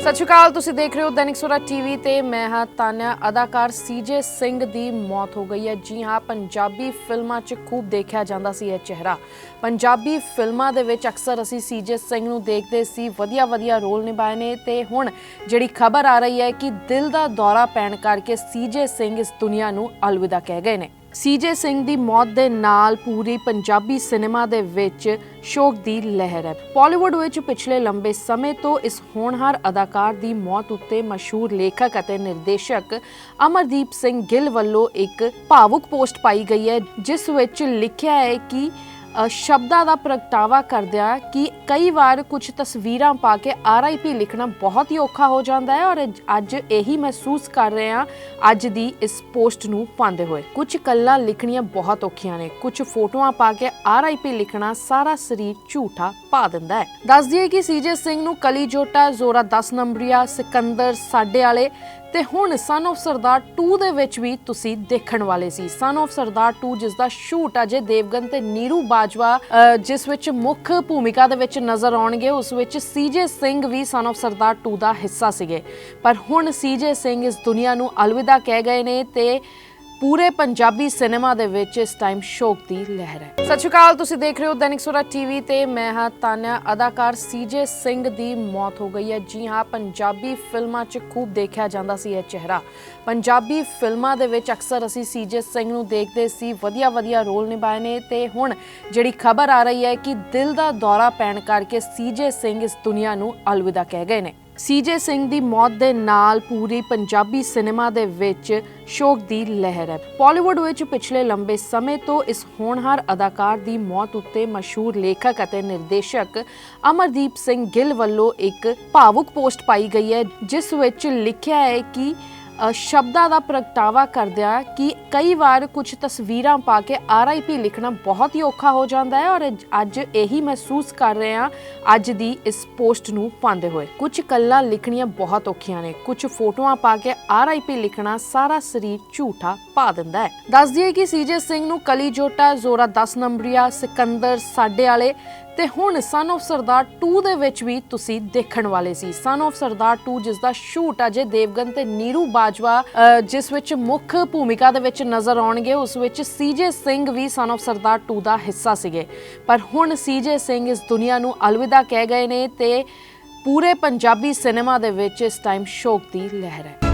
ਸਤਿ ਸ਼੍ਰੀ ਅਕਾਲ, ਤੁਸੀਂ ਦੇਖ ਰਹੇ ਹੋ ਦੈਨਿਕ ਸਵੇਰਾ ਟੀਵੀ ਤੇ ਮੈਂ ਹਾਂ ਤਾਨਿਆ। ਅਦਾਕਾਰ ਸੀਜੇ ਸਿੰਘ ਦੀ ਮੌਤ ਹੋ ਗਈ ਹੈ। ਜੀ ਹਾਂ, ਪੰਜਾਬੀ ਫਿਲਮਾਂ 'ਚ ਖੂਬ ਦੇਖਿਆ ਜਾਂਦਾ ਸੀ ਇਹ ਚਿਹਰਾ। ਪੰਜਾਬੀ ਫਿਲਮਾਂ ਦੇ ਵਿੱਚ ਅਕਸਰ ਅਸੀਂ ਸੀਜੇ ਸਿੰਘ ਨੂੰ ਦੇਖਦੇ ਸੀ ਵਧੀਆ ਵਧੀਆ ਰੋਲ ਨਿਭਾਏ ਨੇ ਤੇ ਹੁਣ ਜਿਹੜੀ ਖਬਰ ਆ ਰਹੀ ਹੈ ਕਿ ਦਿਲ ਦਾ ਦੌਰਾ ਪੈਣ ਕਰਕੇ ਸੀਜੇ ਸਿੰਘ ਇਸ ਦੁਨੀਆ ਨੂੰ ਅਲਵਿਦਾ ਕਹਿ ਗਏ ਨੇ। ਸੀਜੇ ਸਿੰਘ ਦੀ ਮੌਤ ਦੇ ਨਾਲ ਪੂਰੀ ਪੰਜਾਬੀ ਸਿਨੇਮਾ ਦੇ ਵਿੱਚ ਸ਼ੋਕ ਦੀ ਲਹਿਰ ਹੈ। ਬਾਲੀਵੁੱਡ ਵਿੱਚ ਪਿਛਲੇ ਲੰਬੇ ਸਮੇਂ ਤੋਂ ਇਸ ਹੋਣਹਾਰ ਅਦਾਕਾਰ ਦੀ ਮੌਤ ਉੱਤੇ ਮਸ਼ਹੂਰ ਲੇਖਕ ਅਤੇ ਨਿਰਦੇਸ਼ਕ ਅਮਰਦੀਪ ਸਿੰਘ ਗਿੱਲ ਵੱਲੋਂ ਇੱਕ ਭਾਵੁਕ ਪੋਸਟ ਪਾਈ ਗਈ ਹੈ, ਜਿਸ ਵਿੱਚ ਲਿਖਿਆ ਹੈ ਕਿ ਸ਼ਬਦਾਂ ਦਾ ਪ੍ਰਗਟਾਵਾ ਕਰਦਿਆਂ ਕਿ ਕਈ ਵਾਰ ਕੁਝ ਤਸਵੀਰਾਂ ਪਾ ਕੇ ਆਰਆਈਪੀ ਲਿਖਣਾ ਬਹੁਤ ਹੀ ਔਖਾ ਹੋ ਜਾਂਦਾ ਹੈ ਔਰ ਅੱਜ- ਇਹੀ ਮਹਿਸੂਸ ਕਰ ਰਹੇ ਹਾਂ, ਅੱਜ ਦੀ ਇਸ ਪੋਸਟ ਨੂੰ ਪਾਉਂਦੇ ਹੋਏ। ਕੁਝ ਕੱਲਾ ਲਿਖਣੀਆਂ ਬਹੁਤ ਔਖੀਆਂ ਨੇ ਕੁਝ ਫੋਟੋਆਂ ਪਾ ਕੇ ਆਰਆਈਪੀ ਲਿਖਣਾ ਸਾਰਾ ਸਰੀਰ ਝੂਠਾ ਪਾ ਦਿੰਦਾ ਹੈ। ਦੱਸ ਦਈਏ ਕਿ ਸੀਜੇ ਸਿੰਘ ਨੂੰ ਕਲੀ ਜੋਟਾ, ਜ਼ੋਰਾ 10 ਨੰਬਰੀਆ, ਸਿਕੰਦਰ, ਸਾਡੇ ਵਾਲੇ ਤੇ ਹੁਣ ਸਨ of ਸਰਦਾਰ 2 ਦੇ ਵਿੱਚ ਵੀ ਤੁਸੀਂ ਦੇਖਣ ਵਾਲੇ ਸੀ। ਸਨ of ਸਰਦਾਰ 2 ਜਿਸ ਦਾ ਸ਼ੂਟ ਅਜੇ ਦੇਵਗਨ ਤੇ ਨੀਰੂ ਬਾਜਵਾ ਜਿਸ ਵਿੱਚ ਮੁੱਖ ਭੂਮਿਕਾ ਦੇ ਵਿੱਚ ਨਜ਼ਰ ਆਉਣਗੇ, ਉਸ ਵਿੱਚ ਸੀਜੇ ਸਿੰਘ ਵੀ ਸਨ of ਸਰਦਾਰ 2 ਦਾ ਹਿੱਸਾ ਸੀਗੇ। ਪਰ ਹੁਣ ਸੀਜੇ ਸਿੰਘ ਇਸ ਦੁਨੀਆ ਨੂੰ ਅਲਵਿਦਾ ਕਹਿ ਗਏ ਨੇ ਤੇ ਪੂਰੇ ਪੰਜਾਬੀ ਸਿਨੇਮਾ ਦੇ ਵਿੱਚ ਇਸ ਟਾਈਮ ਸ਼ੋਕ ਦੀ ਲਹਿਰ ਹੈ। ਸਤਿ ਸ਼੍ਰੀ ਅਕਾਲ, ਤੁਸੀਂ ਦੇਖ ਰਹੇ ਹੋ ਦੈਨਿਕ ਸਵੇਰਾ ਟੀਵੀ ਤੇ ਮੈਂ ਹਾਂ ਤਾਨਿਆ, ਅਦਾਕਾਰ ਸੀਜੇ ਸਿੰਘ ਦੀ ਮੌਤ ਹੋ ਗਈ ਹੈ। ਜੀ ਹਾਂ, ਪੰਜਾਬੀ ਫਿਲਮਾਂ 'ਚ ਖੂਬ ਦੇਖਿਆ ਜਾਂਦਾ ਸੀ ਇਹ ਚਿਹਰਾ। ਪੰਜਾਬੀ ਫਿਲਮਾਂ ਦੇ ਵਿੱਚ ਅਕਸਰ ਅਸੀਂ ਸੀਜੇ ਸਿੰਘ ਨੂੰ ਦੇਖਦੇ ਸੀ ਵਧੀਆ ਵਧੀਆ ਰੋਲ ਨਿਭਾਏ ਨੇ ਤੇ ਹੁਣ ਜਿਹੜੀ ਖਬਰ ਆ ਰਹੀ ਹੈ ਕਿ ਦਿਲ ਦਾ ਦੌਰਾ ਪੈਣ ਕਰਕੇ ਸੀਜੇ ਸਿੰਘ ਇਸ ਦੁਨੀਆ ਨੂੰ ਅਲਵਿਦਾ ਕਹਿ ਗਏ ਨੇ। ਸੀਜੇ ਸਿੰਘ ਦੀ ਮੌਤ ਦੇ ਨਾਲ ਪੂਰੀ ਪੰਜਾਬੀ ਸਿਨੇਮਾ ਦੇ ਵਿੱਚ ਸ਼ੋਕ ਦੀ ਲਹਿਰ ਹੈ। ਬਾਲੀਵੁੱਡ ਵਿੱਚ ਪਿਛਲੇ ਲੰਬੇ ਸਮੇਂ ਤੋਂ ਇਸ ਹੋਣਹਾਰ ਅਦਾਕਾਰ ਦੀ ਮੌਤ ਉੱਤੇ ਮਸ਼ਹੂਰ ਲੇਖਕ ਅਤੇ ਨਿਰਦੇਸ਼ਕ ਅਮਰਦੀਪ ਸਿੰਘ ਗਿੱਲ ਵੱਲੋਂ ਇੱਕ ਭਾਵੁਕ ਪੋਸਟ ਪਾਈ ਗਈ ਹੈ, ਜਿਸ ਵਿੱਚ ਲਿਖਿਆ ਹੈ ਕਿ ਸ਼ਬਦਾਂ ਦਾ ਪ੍ਰਗਟਾਵਾ ਕਰਦਿਆਂ ਕਿ ਕਈ ਵਾਰ ਕੁਝ ਤਸਵੀਰਾਂ ਪਾ ਕੇ ਆਰਆਈਪੀ ਲਿਖਣਾ ਬਹੁਤ ਹੀ ਔਖਾ ਹੋ ਜਾਂਦਾ ਹੈ ਔਰ ਅੱਜ- ਇਹੀ ਮਹਿਸੂਸ ਕਰ ਰਹੇ ਹਾਂ ਅੱਜ ਦੀ ਇਸ ਪੋਸਟ ਨੂੰ ਪਾਉਂਦੇ ਹੋਏ। ਕੁਝ ਕੱਲਾ ਲਿਖਣੀਆਂ ਬਹੁਤ ਔਖੀਆਂ ਨੇ। ਕੁਝ ਫੋਟੋਆਂ ਪਾ ਕੇ ਆਰਆਈਪੀ ਲਿਖਣਾ ਸਾਰਾ ਸਰੀਰ ਝੂਠਾ ਪਾ ਦਿੰਦਾ ਹੈ। ਦੱਸ ਦਈਏ ਕਿ ਸੀਜੇ ਸਿੰਘ ਨੂੰ ਕਲੀ ਜੋਟਾ ਜ਼ੋਰਾ 10 ਨੰਬਰੀਆ, ਸਿਕੰਦਰ ਸਾਡੇ ਵਾਲੇ ਤੇ ਹੁਣ ਸਨ of ਸਰਦਾਰ 2 ਦੇ ਵਿੱਚ ਵੀ ਤੁਸੀਂ ਦੇਖਣ ਵਾਲੇ ਸੀ। ਸਨ of ਸਰਦਾਰ 2 ਜਿਸ ਦਾ ਸ਼ੂਟ ਅਜੇ ਦੇਵਗਨ ਤੇ ਨੀਰੂ ਬਾਜਵਾ ਜਿਸ ਵਿੱਚ ਮੁੱਖ ਭੂਮਿਕਾ ਦੇ ਵਿੱਚ ਨਜ਼ਰ ਆਉਣਗੇ, ਉਸ ਵਿੱਚ ਸੀਜੇ ਸਿੰਘ ਵੀ ਸਨ of ਸਰਦਾਰ 2 ਦਾ ਹਿੱਸਾ ਸੀਗੇ। ਪਰ ਹੁਣ ਸੀਜੇ ਸਿੰਘ ਇਸ ਦੁਨੀਆ ਨੂੰ ਅਲਵਿਦਾ ਕਹਿ ਗਏ ਨੇ ਤੇ ਪੂਰੇ ਪੰਜਾਬੀ ਸਿਨੇਮਾ ਦੇ ਵਿੱਚ ਇਸ ਟਾਈਮ ਸ਼ੋਕ ਦੀ ਲਹਿਰ ਹੈ।